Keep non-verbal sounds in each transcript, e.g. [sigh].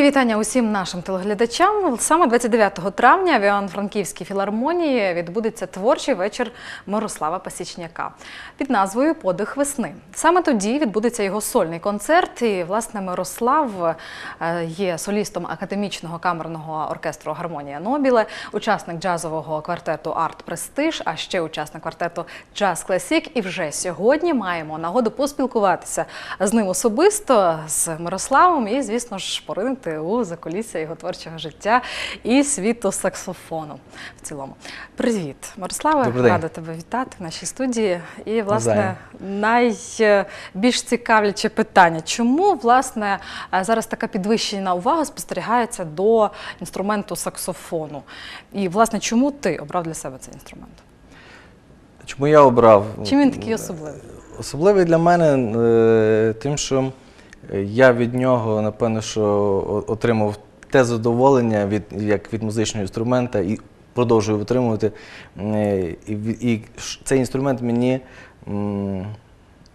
Мої вітання усім нашим телеглядачам. Саме 29 травня в Івано-Франківській філармонії відбудеться творчий вечір Мирослава Пасічняка під назвою Подих весни. Саме тоді відбудеться його сольний концерт. І власне Мирослав е, є солістом академічного камерного оркестру Гармонія Нобіле, учасник джазового квартету Арт Престиж, а ще учасник квартету Джаз Класік. І вже сьогодні маємо нагоду поспілкуватися з ним особисто з Мирославом і, звісно ж, поринути у закулісся його творчого життя і світу саксофону в цілому. Привіт, Мирославе, рада тебе вітати в нашій студії. І, власне, найбільш цікавляче питання: чому власне е, зараз така підвищена увага спостерігається до інструменту саксофону? І, власне, чому ти обрав для себе цей інструмент? Чому я обрав? Чим він такий особливий? Особливий для мене е, тим, що я від нього, напевно, що отримав те задоволення від, як від музичного інструмента і продовжую отримувати. Е, І, і цей інструмент мені м,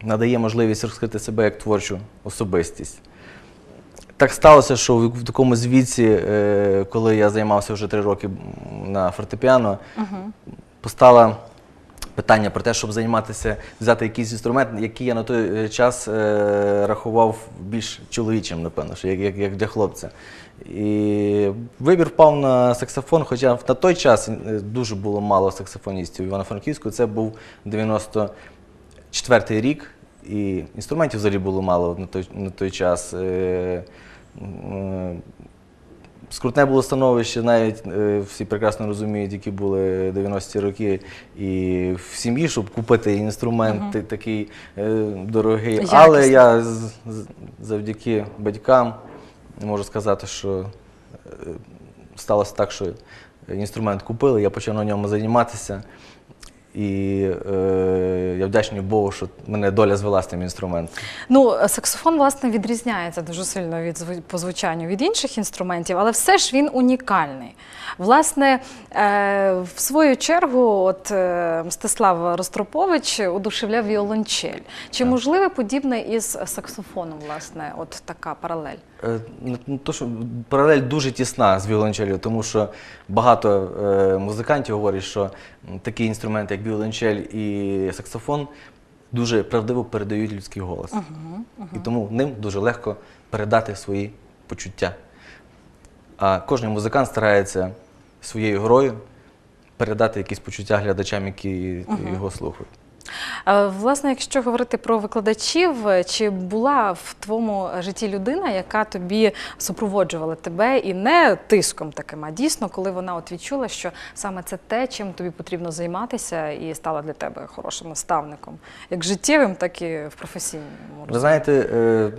надає можливість розкрити себе як творчу особистість. Так сталося, що в в такому віці, е, коли я займався вже три роки на фортепіано, постало питання про те, щоб займатися, взяти якийсь інструмент, який я на той е, час е, рахував більш чоловічим, напевно, що як, як, як для хлопця. І вибір впав на саксофон, хоча на той час е, дуже було мало саксофоністів Івано-Франківську. Це був 94-й рік, і інструментів взагалі було мало на той, на той час. Е, м, Скрутне було становище, навіть е, всі прекрасно розуміють, які були 90-ті роки, і в сім'ї, щоб купити інструмент та- такий е, дорогий. Якісний. Але я завдяки батькам можу сказати, що е, сталося так, що інструмент купили, я почав на ньому займатися. І е, я вдячний Богу, що мене доля звела з тим інструментом. Ну, саксофон, власне, відрізняється дуже сильно від по звучанню від інших інструментів, але все ж він унікальний. Власне, е, в свою чергу, от е, Мстислав Ростропович одушевляв віолончель. Чи можливе подібне із саксофоном, власне, от така паралель? Е, ну, ну, То, що паралель дуже тісна з віолончелью, тому що багато е, музикантів говорять, що такий інструмент, як віолончель і саксофон, дуже правдиво передають людський голос. І тому ним дуже легко передати свої почуття. А кожен музикант старається своєю грою передати якісь почуття глядачам, які його слухають. Е, Власне, якщо говорити про викладачів, чи була в твоєму житті людина, яка тобі супроводжувала тебе і не тиском таким, а дійсно, коли вона от відчула, що саме це те, чим тобі потрібно займатися, і стала для тебе хорошим наставником, як життєвим, так і в професійному Ви знаєте, е,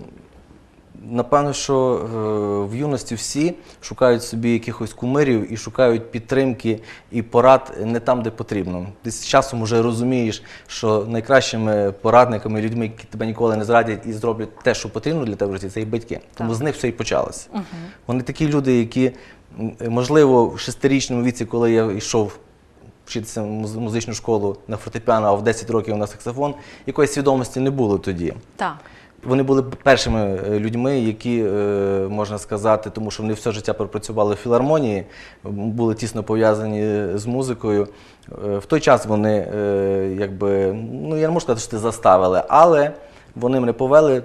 напевно, що е, в юності всі шукають собі якихось кумирів і шукають підтримки і порад не там, де потрібно. Ти з часом вже розумієш, що найкращими порадниками, людьми, які тебе ніколи не зрадять і зроблять те, що потрібно для тебе в житті, це і батьки. Тому Так. з них все і почалося. Вони такі люди, які, можливо, в шестирічному віці, коли я йшов вчитися в музичну школу на фортепіано, а в 10 років на саксофон, якоїсь свідомості не було тоді. Так. Вони були першими е, людьми, які, е, можна сказати, тому що вони все життя пропрацювали в філармонії, були тісно пов'язані з музикою. Е, В той час вони, якби, ну я не можу сказати, що це заставили, але вони мене повели,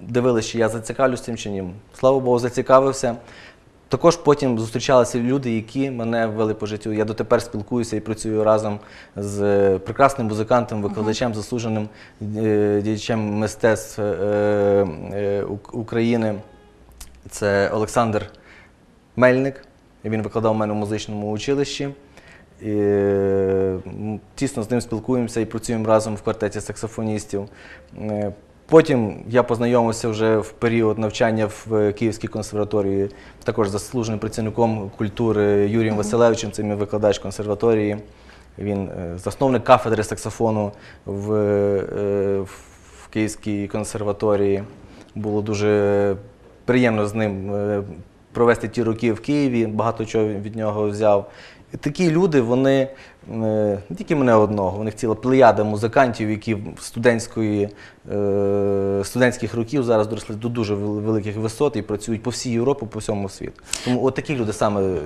дивилися, чи я зацікавлюсь цим чи ні. Слава Богу, зацікавився. Також потім зустрічалися люди, які мене ввели по життю. Я дотепер спілкуюся і працюю разом з е, прекрасним музикантом, викладачем, заслуженим е, діячем мистецтв е, Ук- України. Це Олександр Мельник. Він викладав у мене в музичному училищі. І, тісно з ним спілкуємося і працюємо разом в квартеті саксофоністів. Е, Потім я познайомився вже в період навчання в Київській консерваторії, також заслуженим працівником культури Юрієм Василевичем, це мій викладач консерваторії. Він е, засновник кафедри саксофону в, е, в Київській консерваторії. Було дуже приємно з ним е, провести ті роки в Києві, багато чого від нього взяв. такі люди, вони е, не тільки мене одного, у них ціла плеяда музикантів, які в студентської, е, студентських років зараз доросли до дуже великих висот і працюють по всій Європі, по всьому світу. Тому от такі люди саме е,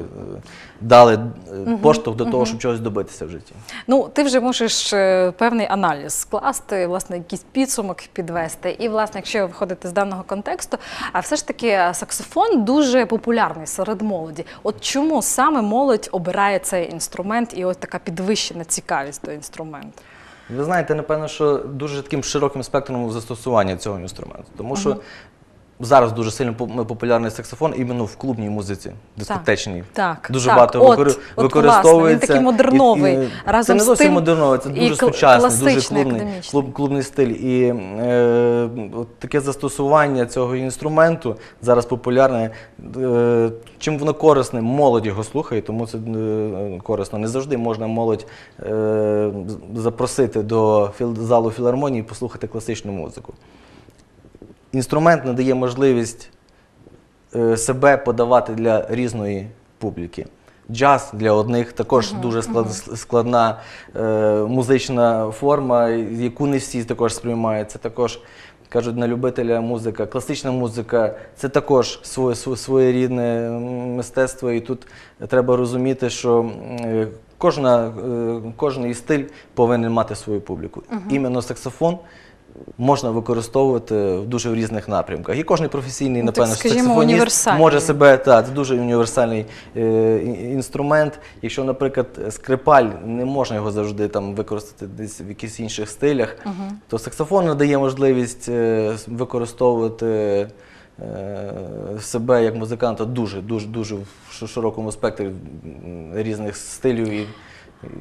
дали е, поштовх до того, щоб чогось добитися в житті. Ну, ти вже можеш е, певний аналіз скласти, власне, якийсь підсумок підвести. І, власне, якщо виходити з даного контексту, а все ж таки е, саксофон дуже популярний серед молоді. От чому саме молодь обирає цей інструмент і ось така підвищена цікавість до інструменту? Ви знаєте, напевно, що дуже таким широким спектром застосування цього інструменту. Тому що зараз дуже сильно популярний саксофон іменно в клубній музиці, дискотечній. Так, Дуже так. багато От, викори- от, використовується. Він такий модерновий. І- і разом це не зовсім модерновий, це дуже сучасний, дуже клубний, клуб, клубний стиль. І е, от таке застосування цього інструменту зараз популярне. Е, чим воно корисне, молодь його слухає, тому це е, корисно. Не завжди можна молодь е, запросити до філ- залу філармонії і послухати класичну музику. Інструмент надає можливість е, себе подавати для різної публіки. Джаз для одних також дуже склад, складна е, музична форма, яку не всі також сприймають. Це також кажуть на любителя музика. Класична музика це також своє, своє, своєрідне мистецтво, і тут треба розуміти, що е, кожна, е, кожний стиль повинен мати свою публіку. Іменно саксофон можна використовувати в дуже в різних напрямках. І кожен професійний, Ну, так, напевно, скажімо, саксофоніст може себе так, це дуже універсальний е, інструмент. Якщо, наприклад, скрипаль не можна його завжди там використати десь в якихось інших стилях, то саксофон надає можливість е, використовувати. е, Себе як музиканта дуже дуже дуже в широкому спектрі різних стилів і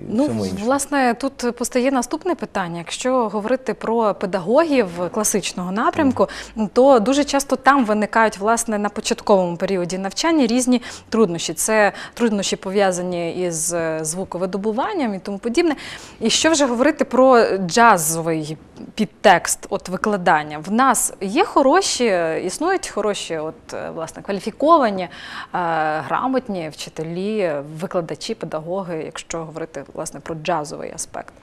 Ну, власне, тут постає наступне питання. Якщо говорити про педагогів класичного напрямку, то дуже часто там виникають власне на початковому періоді навчання різні труднощі. Це труднощі пов'язані із е, звуковидобуванням і тому подібне. І що вже говорити про джазовий підтекст от викладання? В нас є хороші, існують хороші, от е, власне кваліфіковані, е, грамотні вчителі, викладачі, педагоги, якщо говорити власне про джазовий аспект.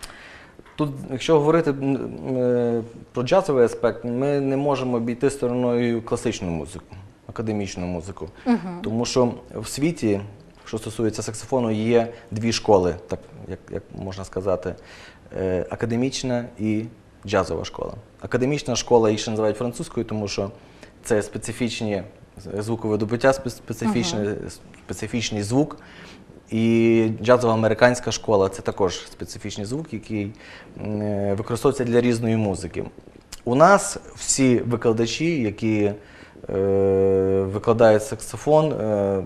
Тут, якщо говорити е, про джазовий аспект, ми не можемо обійти стороною класичну музику, академічну музику. Тому що в світі, що стосується саксофону, є дві школи, так як, як можна сказати, Е, академічна і джазова школа. Академічна школа їх ще називають французькою, тому що це специфічні звуковидобуття, спе- специфічний, специфічний звук. І джазова американська школа це також специфічний звук, який е, використовується для різної музики. У нас всі викладачі, які е, викладають саксофон е,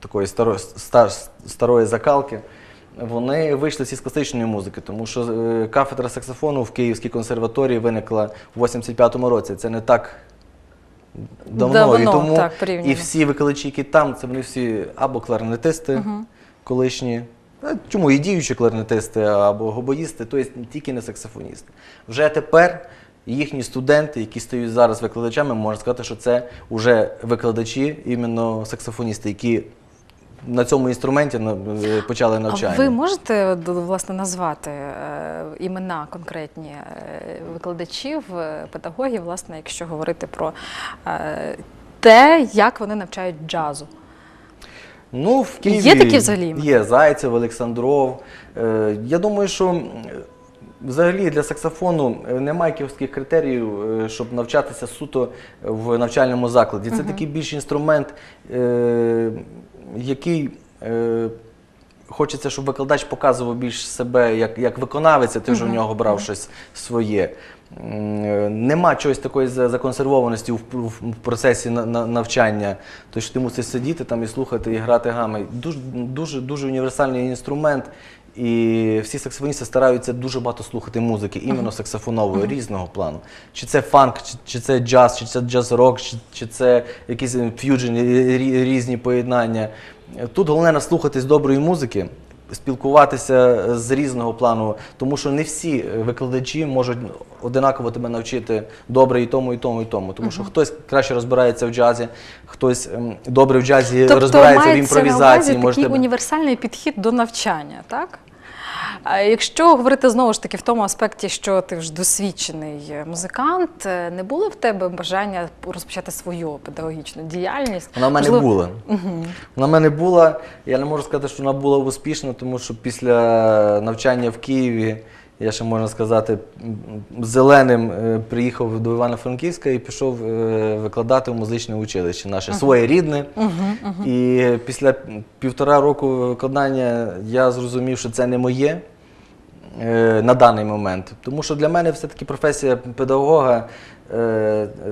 такої старо, ста- старої закалки, вони вийшли з класичної музики, тому що е, кафедра саксофону в Київській консерваторії виникла в 85-му році. Це не так давно. Давно, і тому так, і всі викладачі, які там, це вони всі або кларнетисти колишні. е, Чому і діючі кларнетисти або гобоїсти, тобто тільки не саксофоністи. Вже тепер їхні студенти, які стають зараз викладачами, можна сказати, що це вже викладачі, іменно саксофоністи, які на цьому інструменті е, почали навчання. А ви можете власне назвати е, імена конкретні е, викладачів, педагогів, власне, якщо говорити про те, як вони навчають джазу? Ну, в Києві Є такі взагалі? Є Зайцев, Олександров. Я думаю, що взагалі для саксофону е, немає якихось критеріїв, е, щоб навчатися суто в навчальному закладі. Це такий більш інструмент, е, який. е, Хочеться, щоб викладач показував більш себе як, як виконавець, ти вже в нього брав щось своє. Е, Нема чогось такої законсервованості в, процесі на, на, навчання. Тобто ти мусиш сидіти там і слухати, і грати гами. Дуже, дуже, дуже універсальний інструмент. І всі саксофоністи стараються дуже багато слухати музики, іменно саксофонової, різного плану. Чи це фанк, чи, чи це джаз, чи це джаз-рок, чи, чи це якісь ф'юджені різні поєднання. Тут головне наслухатись доброї музики, спілкуватися з різного плану, тому що не всі викладачі можуть одинаково тебе навчити добре і тому, і тому, і тому. Тому що хтось краще розбирається в джазі, хтось ем, добре в джазі розбирається в Тобто мається на імпровізації. увазі може такий тебе- універсальний підхід до навчання, так? Якщо говорити знову ж таки в тому аспекті, що ти вже досвідчений музикант, е, не було в тебе бажання розпочати свою педагогічну діяльність? Вона в мене Можливо- була. Вона в мене була. Я не можу сказати, що вона була успішна, тому що після навчання в Києві, я ще можна сказати, зеленим е, приїхав до Івано-Франківська і пішов е, викладати в музичне училище наше своє рідне. І після півтора року викладання я зрозумів, що це не моє. е, На даний момент. Тому що для мене все-таки професія педагога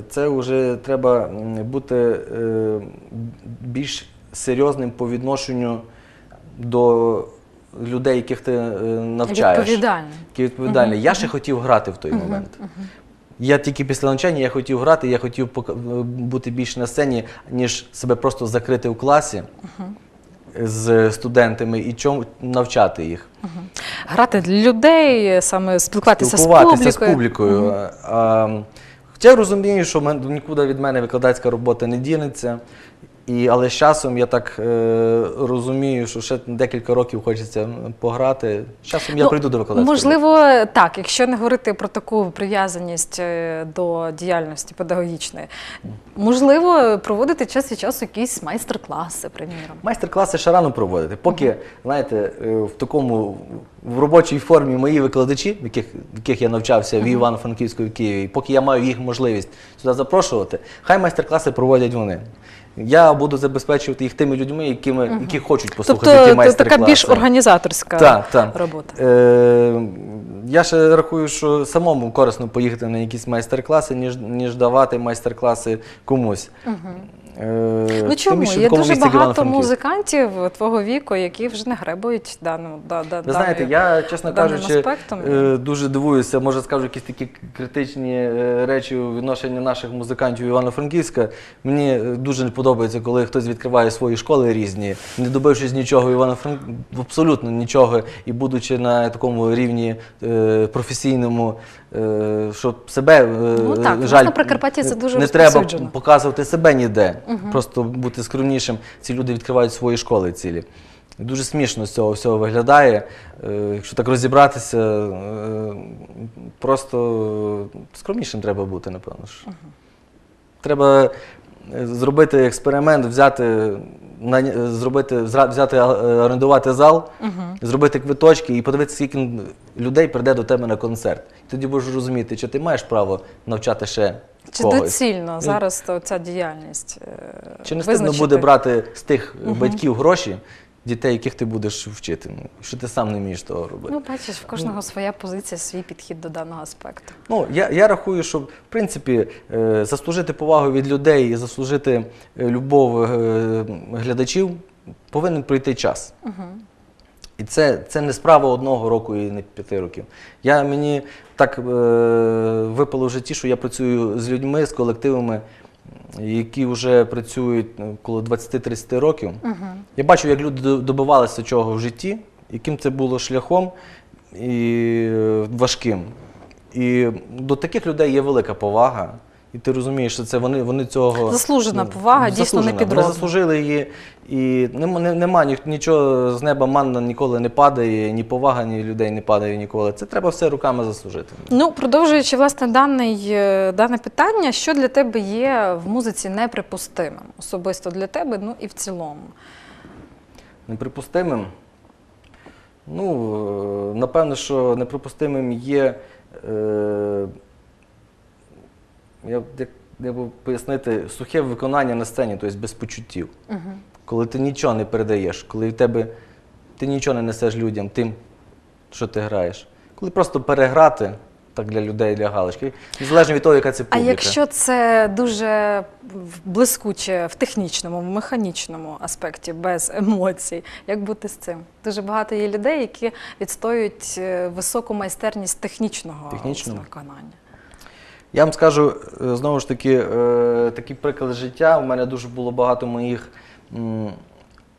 це вже треба бути більш серйозним по відношенню до людей, яких ти е, навчаєш. Відповідальний. Які відповідальні. Я ще хотів грати в той момент. Я тільки після навчання я хотів грати, я хотів бути більше на сцені, ніж себе просто закрити в класі з студентами і чому навчати їх. Грати для людей, саме спілкуватися, Спілкуватися з публікою. з публікою. А, Хоча я розумію, що нікуди від мене викладацька робота не дінеться. І, але з часом я так е, розумію, що ще декілька років хочеться пограти. З часом я Ну, прийду до викладацької. Можливо, так, якщо не говорити про таку прив'язаність е, до діяльності педагогічної, можливо, проводити час від часу якісь майстер-класи, приміром. Майстер-класи ще рано проводити. Поки, знаєте, е, в такому в робочій формі мої викладачі, яких, яких я навчався в Івано-Франківську в Києві, поки я маю їх можливість сюди запрошувати, хай майстер-класи проводять вони. Я буду забезпечувати їх тими людьми, якими, які хочуть послухати Тобто ті майстер-класи. така більш організаторська та, та. робота. Е, я ще рахую, що самому корисно поїхати на якісь майстер-класи, ніж, ніж давати майстер-класи комусь. Е, Ну чому? Є дуже багато музикантів твого віку, які вже не гребують даним. Да, да, Ви знаєте, я, чесно кажучи, аспектом. е, дуже дивуюся, може скажу якісь такі критичні е, речі у відношенні наших музикантів Івано-Франківська. Мені е, дуже не подобається, коли хтось відкриває свої школи різні, не добившись нічого івано абсолютно нічого, і будучи на такому рівні е, професійному, е, щоб себе е, Ну так, жаль, на Прикарпатті це дуже не треба показувати себе ніде, просто бути скромнішим. Ці люди відкривають свої школи цілі. Дуже смішно з цього всього виглядає. Е, Якщо так розібратися, е, просто скромнішим треба бути, напевно. ж. Треба е, зробити експеримент, взяти, наня- зробити, взяти, орендувати зал, зробити квиточки і подивитися, скільки людей прийде до тебе на концерт. Тоді будеш розуміти, чи ти маєш право навчати ще Чи когось. доцільно зараз то ця діяльність? е, Чи не стидно буде брати з тих батьків гроші, дітей, яких ти будеш вчити, ну, що ти сам не вмієш того робити? Ну, бачиш, в кожного своя позиція, свій підхід до даного аспекту. Ну, я, я рахую, що в принципі е, заслужити повагу від людей і заслужити е, любов е, глядачів повинен пройти час. І це, це не справа одного року і не п'яти років. Я, мені так е, випало в житті, що я працюю з людьми, з колективами, які вже працюють ну, коло 20-30 років. Я бачу, як люди добивалися чого в житті, яким це було шляхом і е, важким. І до таких людей є велика повага. І ти розумієш, що це вони, вони цього Заслужена повага, дійсно, заслужена. непідробна. Вони заслужили її, і нема, нема нічого з неба манна ніколи не падає, ні повага, ні людей не падає ніколи. Це треба все руками заслужити. Ну, продовжуючи власне даний, е, дане питання, що для тебе є в музиці неприпустимим? Особисто для тебе, ну і в цілому. Неприпустимим. Ну, е, напевно, що неприпустимим є. Е, я, як, як пояснити, сухе виконання на сцені, тобто без почуттів. Коли ти нічого не передаєш, коли в тебе ти нічого не несеш людям тим, що ти граєш. Коли просто переграти так для людей, для галочки, незалежно від того, яка це А якщо це дуже блискуче в технічному, в механічному аспекті, без емоцій, як бути з цим? Дуже багато є людей, які відстоюють е, високу майстерність Технічного? виконання. Я вам скажу е, знову ж таки, е, такий приклад життя. У мене дуже було багато моїх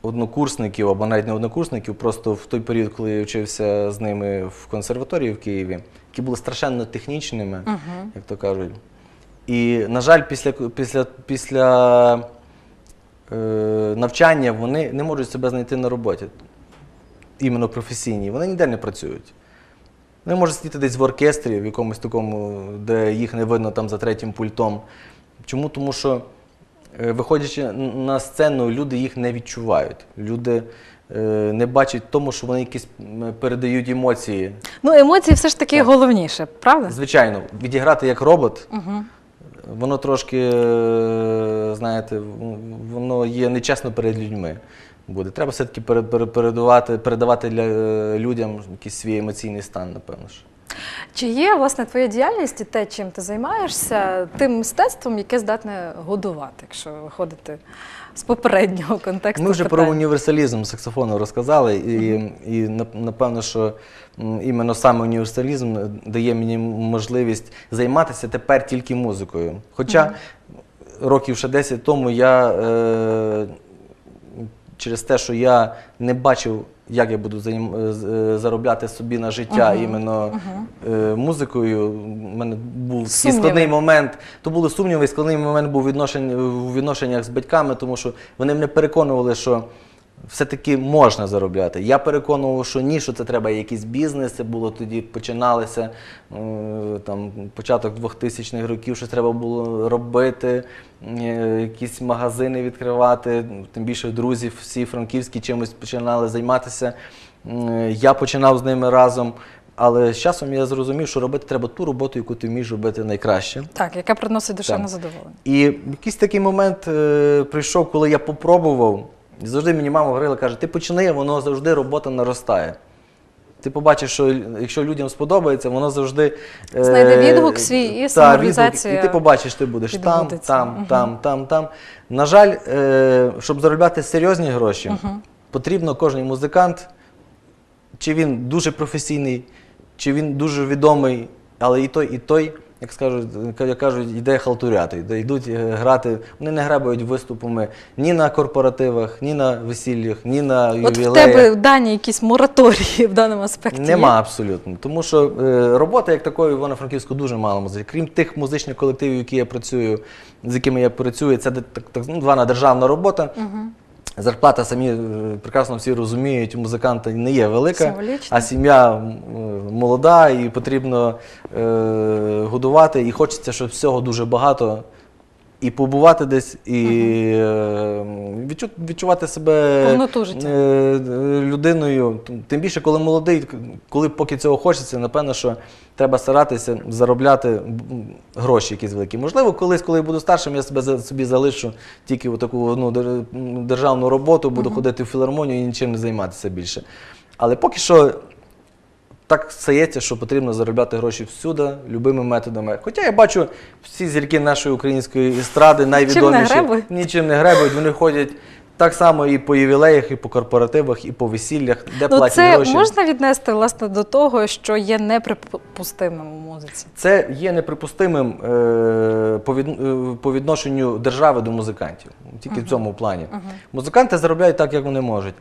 однокурсників, або навіть не однокурсників, просто в той період, коли я вчився з ними в консерваторії в Києві, які були страшенно технічними, як то кажуть. І, на жаль, після, після, після е, навчання вони не можуть себе знайти на роботі, іменно професійній. Вони ніде не працюють. Вони можуть сидіти десь в оркестрі, в якомусь такому, де їх не видно там за третім пультом. Чому? Тому що, е, виходячи на сцену, люди їх не відчувають. Люди е, не бачать тому, що вони якісь передають емоції. Ну, емоції все ж таки Так. головніше, правда? Звичайно, відіграти як робот, Угу. воно трошки, е, знаєте, воно є нечесно перед людьми. Буде. Треба все-таки пере- пере- передавати, передавати для, е, людям якийсь свій емоційний стан, напевно. ж. Чи є власне твоя діяльність і те, чим ти займаєшся, тим мистецтвом, яке здатне годувати, якщо виходити з попереднього контексту? Ми вже про універсалізм саксофону розказали, і, і напевно, що іменно саме універсалізм дає мені можливість займатися тепер тільки музикою. Хоча років ще 10 тому я е, через те, що я не бачив, як я буду е, е, заробляти собі на життя іменно е, музикою, у мене був такий Сумніви. складний момент. То були сумніви, і складний момент був відношень, у відношеннях з батьками, тому що вони мене переконували, що все-таки можна заробляти. Я переконував, що ні, що це треба якийсь бізнес. Це було тоді, починалося е, там, початок 2000-х років, що треба було робити, е, якісь магазини відкривати. Тим більше друзів всі франківські чимось починали займатися. Е, Я починав з ними разом. Але з часом я зрозумів, що робити треба ту роботу, яку ти вмієш робити найкраще. Так, яка приносить душевне задоволення. І якийсь такий момент е, прийшов, коли я попробував. І завжди мені мама говорила, каже, ти почни, воно завжди робота наростає. Ти побачиш, що якщо людям сподобається, воно завжди е, Знайде відгук свій і та, відгук. І ти побачиш, ти будеш там, там, там, там, там. На жаль, е, щоб заробляти серйозні гроші, потрібно кожен музикант, чи він дуже професійний, чи він дуже відомий, але і той, і той, як скажуть, як кажуть, йде халтуряти, йдуть е, грати. Вони не грабують виступами ні на корпоративах, ні на весіллях, ні на От в тебе в дані якісь мораторії в даному аспекті. Нема є? абсолютно. Тому що е, роботи як такої в Івано-Франківську дуже мало музики. Крім тих музичних колективів, які я працюю, з якими я працюю, це так, так ну, звана державна робота. Зарплата самі е, прекрасно всі розуміють, у музиканта не є велика, Символічно. а сім'я е, молода і потрібно е, годувати. І хочеться, щоб всього дуже багато. І побувати десь, і е, відчу- відчувати себе Повноту життя. е, людиною. Тим більше, коли молодий, коли поки цього хочеться, напевно, що треба старатися заробляти гроші якісь великі. Можливо, колись, коли я буду старшим, я себе собі залишу тільки таку одну державну роботу, буду ходити в філармонію і нічим не займатися більше. Але поки що так стається, що потрібно заробляти гроші всюди, любими методами. Хоча я бачу всі зірки нашої української естради, найвідоміші, нічим не гребують. Вони ходять так само і по ювілеях, і по корпоративах, і по весіллях, де Ну, платять це гроші. можна віднести власне до того, що є неприпустимим у музиці. Це є неприпустимим е, по, від, е, по відношенню держави до музикантів. Тільки в цьому плані. Музиканти заробляють так, як вони можуть.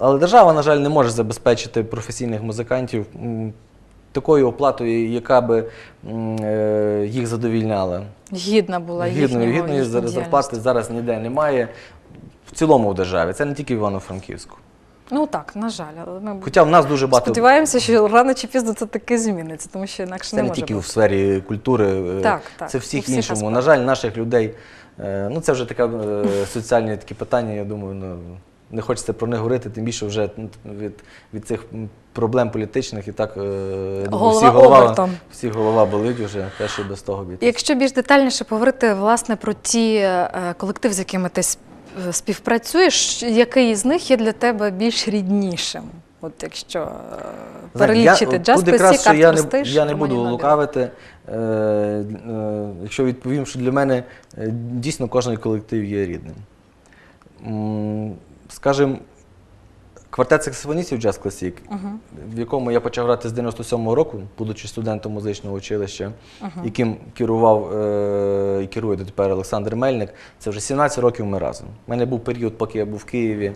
Але держава, на жаль, не може забезпечити професійних музикантів такою оплатою, яка би е, їх задовільняла. Гідна була Гідної, гідної зарплати зараз ніде немає. В цілому в державі. Це не тільки в Івано-Франківську. Ну так, на жаль, але ми Хоча в нас дуже багато. сподіваємося, що рано чи пізно це таки зміниться, тому що інакше Це не не тільки бути. в сфері культури, е, Так, так, це всіх всіх іншому. аспектах. На жаль, наших людей, е, ну це вже таке е, соціальні такі питання, я думаю, ну, не хочеться про них говорити, тим більше вже від, від цих проблем політичних і так е, Голова всі, голова, обертом. всі голова болить вже, теж і без того бід. Якщо більш детальніше поговорити власне про ті е, колективи, з якими ти е, співпрацюєш, який із них є для тебе більш ріднішим? От якщо е, перелічити я, джаз якраз, що я не, я не буду лукавити, е, е, якщо відповім, що для мене е, дійсно кожен колектив є рідним. М, Скажем, Квартет саксофоністів Джаз Класік, в якому я почав грати з 97-го року, будучи студентом музичного училища, яким керував е- і керує дотепер Олександр Мельник. Це вже 17 років ми разом. У мене був період, поки я був в Києві,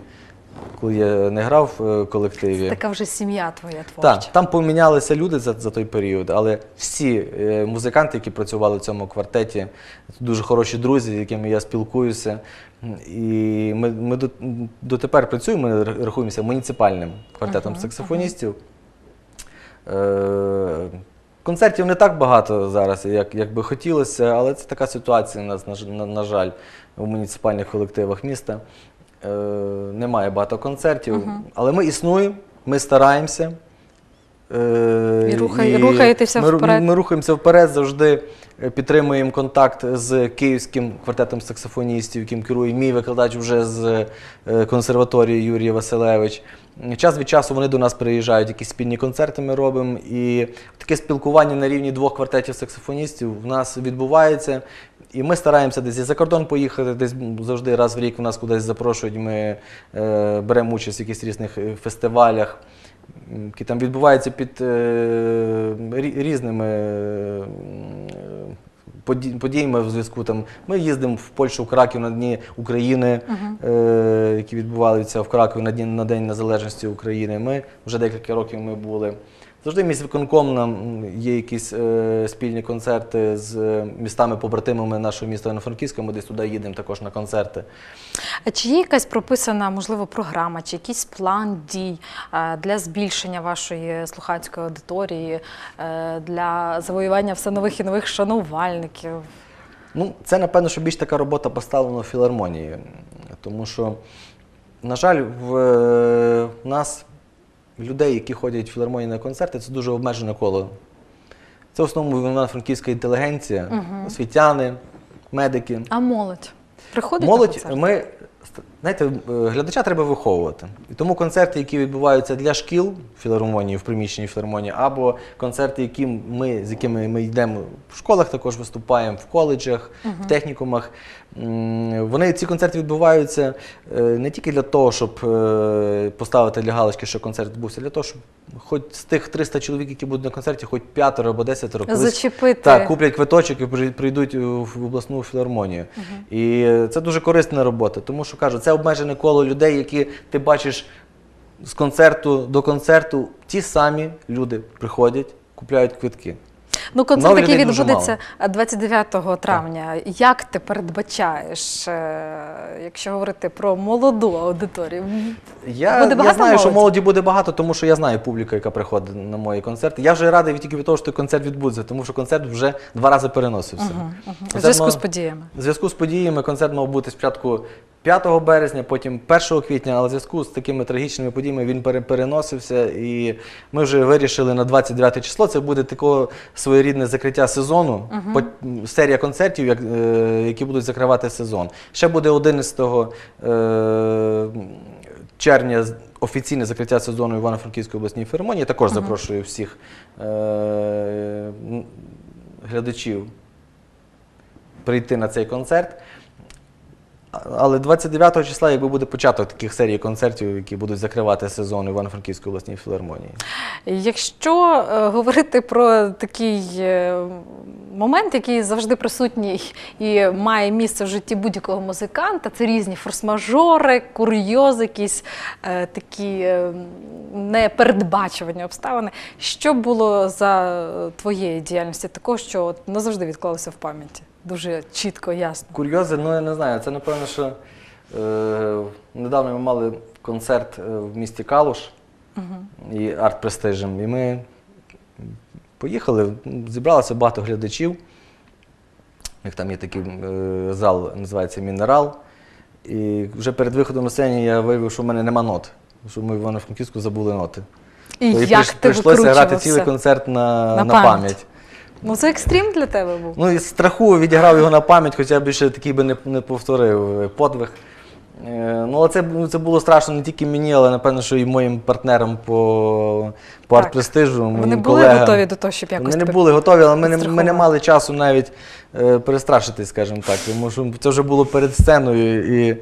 коли я не грав в колективі. Така вже сім'я твоя творча. Так, там помінялися люди за, за той період, але всі е, музиканти, які працювали в цьому квартеті, дуже хороші друзі, з якими я спілкуюся. І ми, ми до, дотепер працюємо, ми рахуємося муніципальним квартетом саксофоністів. Е, концертів не так багато зараз, як, як би хотілося, але це така ситуація у нас, на, на, на жаль, у муніципальних колективах міста. Е, немає багато концертів, але ми існуємо, ми стараємося. Е, І рухаєтеся ми, вперед. Ми рухаємося вперед, завжди е, підтримуємо контакт з київським квартетом саксофоністів, яким керує мій викладач вже з е, консерваторії Юрій Василевич. Час від часу вони до нас приїжджають, якісь спільні концерти ми робимо. І таке спілкування на рівні двох квартетів саксофоністів в нас відбувається. І ми стараємося десь і за кордон поїхати, десь завжди раз в рік нас кудись запрошують. Ми е, беремо участь в якихось різних фестивалях, які там відбуваються під е, різними е, подіями в зв'язку. Там ми їздимо в Польщу, в Краків на Дні України, е, які відбувалися в Кракові на День, на День Незалежності України. Ми вже декілька років ми були. Завжди міськвиконком нам є якісь е, спільні концерти з містами-побратимами нашого міста Івано-Франківська. Ми десь туди їдемо також на концерти. А чи є якась прописана, можливо, програма, чи якийсь план дій е, для збільшення вашої слухацької аудиторії, е, для завоювання все нових і нових шанувальників? Ну, це, напевно, що більш така робота поставлена в філармонії. Тому що, на жаль, в е, нас людей, які ходять в філармонії на концерти, це дуже обмежене коло. Це в основному івано-франківська інтелігенція, освітяни, медики. А молодь приходить на Молодь, концерти? ми знаєте, е, глядача треба виховувати. І тому концерти, які відбуваються для шкіл філармонії, в приміщенні філармонії, або концерти, які ми, з якими ми йдемо в школах, також виступаємо, в коледжах, в технікумах. Вони ці концерти відбуваються е, не тільки для того, щоб е, поставити для галочки, що концерт відбувся, для того, щоб хоч з тих 300 чоловік, які будуть на концерті, хоч п'ятеро або десятеро Зачепити. так, куплять квиточок і прийдуть в обласну філармонію. І е, це дуже корисна робота, тому що кажу, це обмежене коло людей, які ти бачиш з концерту до концерту. Ті самі люди приходять, купляють квитки. Ну, концерт, який відбудеться 29 травня, як ти передбачаєш, е, якщо говорити про молоду аудиторію? Я, Буде я знаю, що молоді? молоді буде багато, тому що я знаю публіку, яка приходить на мої концерти. Я вже радий тільки від того, що концерт відбудеться, тому що концерт вже два рази переносився. У Концерт зв'язку з подіями. Зв'язку з подіями концерт мав бути спочатку 5 березня, потім 1 квітня, але в зв'язку з такими трагічними подіями він переносився. І ми вже вирішили на 29 число. Це буде таке своєрідне закриття сезону, м, серія концертів, як, е, які будуть закривати сезон. Ще буде 11 е, червня офіційне закриття сезону Івано-Франківської обласній філармонії. Я також запрошую всіх е, глядачів прийти на цей концерт. Але 29 числа, якби буде початок таких серій концертів, які будуть закривати сезон Івано-Франківської обласній філармонії. Якщо е, говорити про такий е, момент, який завжди присутній і має місце в житті будь-якого музиканта, це різні форс-мажори, курйози, якісь е, такі е, непередбачувані обставини. Що було за твоєї діяльності такого, що от назавжди відклалося в пам'яті? Дуже чітко, ясно. Курйози, ну я не знаю, це напевно, що е, недавно ми мали концерт е, в місті Калуш і арт престижем. І ми поїхали, зібралося багато глядачів. Як там є такий е, зал, називається Мінерал. І вже перед виходом на сцені я виявив, що в мене нема нот. Що ми в Івано-Франківську забули ноти. І То як прийш- ти прийшлося грати цілий концерт на, На на, пам'ять. Ну це екстрім для тебе був. Ну і страху відіграв його на пам'ять, хоча більше такий би не, не повторив е, подвиг. Е, Ну, але це, це було страшно не тільки мені, але напевно, що і моїм партнерам по, по Так. арт-престижу. Вони моїм були колегам. готові до того, щоб якось Вони не тебе були готові, але ми не, ми не підстрахувати? мали часу навіть е, перестрашитись, скажімо так. Тому що це вже було перед сценою. І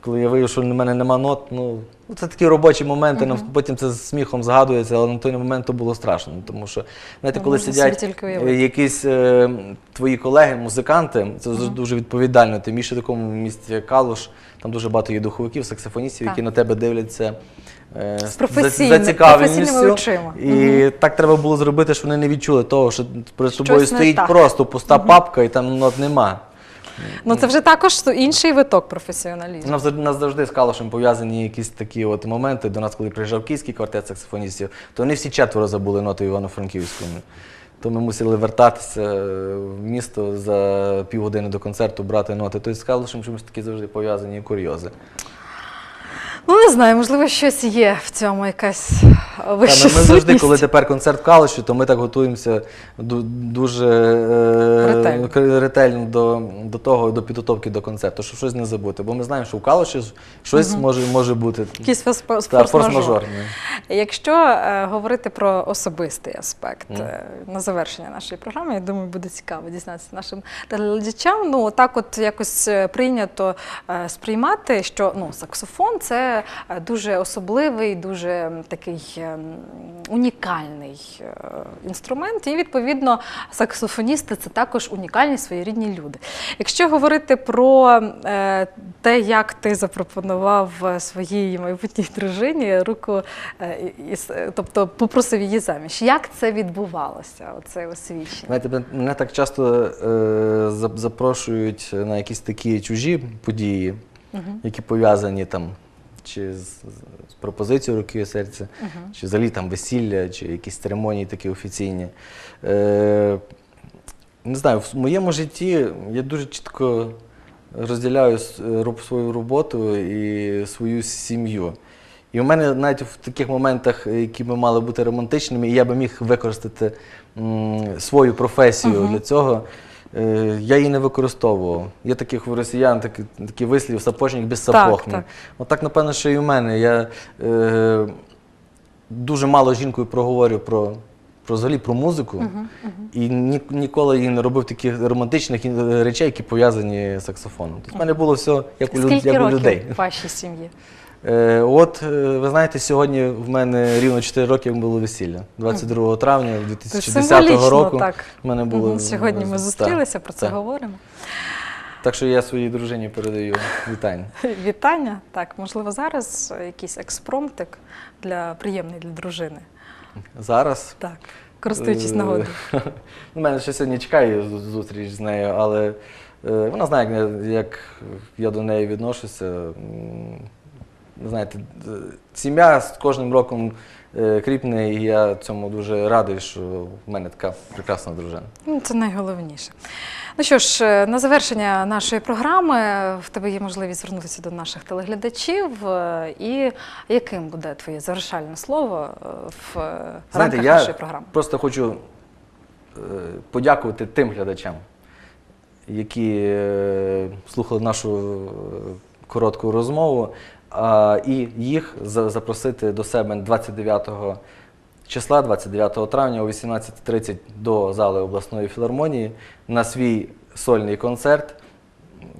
коли я виявив, що в мене нема нот, ну це такі робочі моменти, нам потім це з сміхом згадується, але на той момент то було страшно. Тому що, знаєте, Ну, коли можна сидять собі тільки е, уявити. якісь е, твої колеги, музиканти, це дуже- дуже відповідально. Тим більше в такому місті як Калуш, там дуже багато є духовиків, саксофоністів, Так. які на тебе дивляться. е, З за- професійними- очима. І так треба було зробити, щоб вони не відчули того, що перед тобою не стоїть так. просто пуста папка і там нот нема. Ну це вже також інший виток професіоналізму. Нас, нас завжди з Калушем пов'язані якісь такі от моменти. До нас, коли приїжджав київський квартет саксофоністів, то вони всі четверо забули ноти Івано-Франківському. То ми мусили вертатися в місто за півгодини до концерту, брати ноти. Тобто з ми чомусь такі завжди пов'язані і курйози. Ну не знаю, можливо, щось є в цьому якась Та, вища ми, ми завжди, сутність. коли тепер концерт в Калуші, то ми так готуємося ду- дуже е, Ретельно. ретельно до, до того, до підготовки до концерту, щоб щось не забути. Бо ми знаємо, що в Калуші щось може, може бути. Якийсь фос- Та, форс-мажор. форс-мажор. Якщо е, говорити про особистий аспект е, на завершення нашої програми, я думаю, буде цікаво дізнатися нашим телеглядачам. Ну так, от якось е, прийнято е, сприймати, що ну саксофон це е, дуже особливий, дуже такий е, унікальний е, інструмент, і відповідно саксофоністи це також унікальні своєрідні люди. Якщо говорити про те, як ти запропонував своїй майбутній дружині руку, тобто попросив її заміж, як це відбувалося? Оце освічення? Знаєте, мене так часто е, запрошують на якісь такі чужі події, які пов'язані там чи з, з- пропозицією руки і серця, чи взагалі там весілля, чи якісь церемонії такі офіційні. Е, не знаю, в моєму житті я дуже чітко розділяю роб- свою роботу і свою сім'ю. І у мене навіть в таких моментах, які би мали бути романтичними, і я би міг використати м, свою професію для цього. Е, Я її не використовував. Є таких у росіян такі, такі вислів сапожник без Так, сапог. так. Отак, напевно, що і у мене. Я е, дуже мало жінкою проговорю про, про взагалі про музику. І ні, ніколи їй не робив таких романтичних е, речей, які пов'язані з саксофоном. Тобто в мене було все як у, люд- як у років людей. в вашій сім'ї? Е, от, е, ви знаєте, сьогодні в мене рівно 4 роки було весілля. 22 травня 2010 року так. в мене було. Сьогодні ми так, зустрілися, про це так. говоримо. Так що я своїй дружині передаю вітання. [laughs] Вітання. Так, можливо, зараз якийсь експромтик для приємний для дружини. Зараз. Так, користуючись Е, нагодою. [laughs] У мене ще сьогодні чекає зустріч з нею, але вона знає, як я до неї відношуся. Знаєте, сім'я з кожним роком е, кріпне, і я цьому дуже радий, що в мене така прекрасна дружина. Ну, Це найголовніше. Ну що ж, е, на завершення нашої програми в тебе є можливість звернутися до наших телеглядачів. е, І яким буде твоє завершальне слово е, в е, Знаєте, я нашої програми? просто хочу е, подякувати тим глядачам, які е, слухали нашу е, коротку розмову, і їх запросити до себе 29 числа, 29 травня о 18.30 до зали обласної філармонії на свій сольний концерт.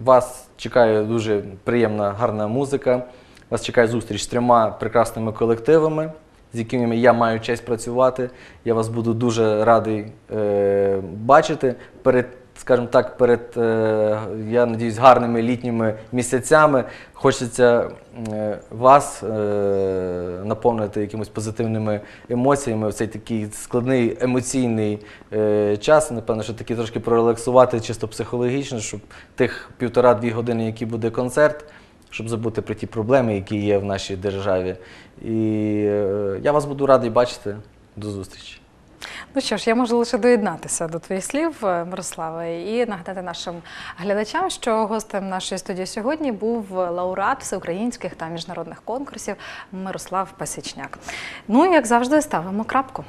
Вас чекає дуже приємна, гарна музика. Вас чекає зустріч з трьома прекрасними колективами, з якими я маю честь працювати. Я вас буду дуже радий е, бачити перед, скажімо так, перед, е, я надіюсь, гарними літніми місяцями. Хочеться е, вас е, наповнити якимось позитивними емоціями в цей такий складний емоційний час. Напевно, що таки трошки прорелаксувати чисто психологічно, щоб тих півтора-дві години, які буде концерт, щоб забути про ті проблеми, які є в нашій державі. І я вас буду радий бачити. До зустрічі. Ну що ж, я можу лише доєднатися до твоїх слів, е, Мирослава, і нагадати нашим глядачам, що гостем нашої студії сьогодні був лауреат всеукраїнських та міжнародних конкурсів Мирослав Пасічняк. Ну як завжди, ставимо крапку.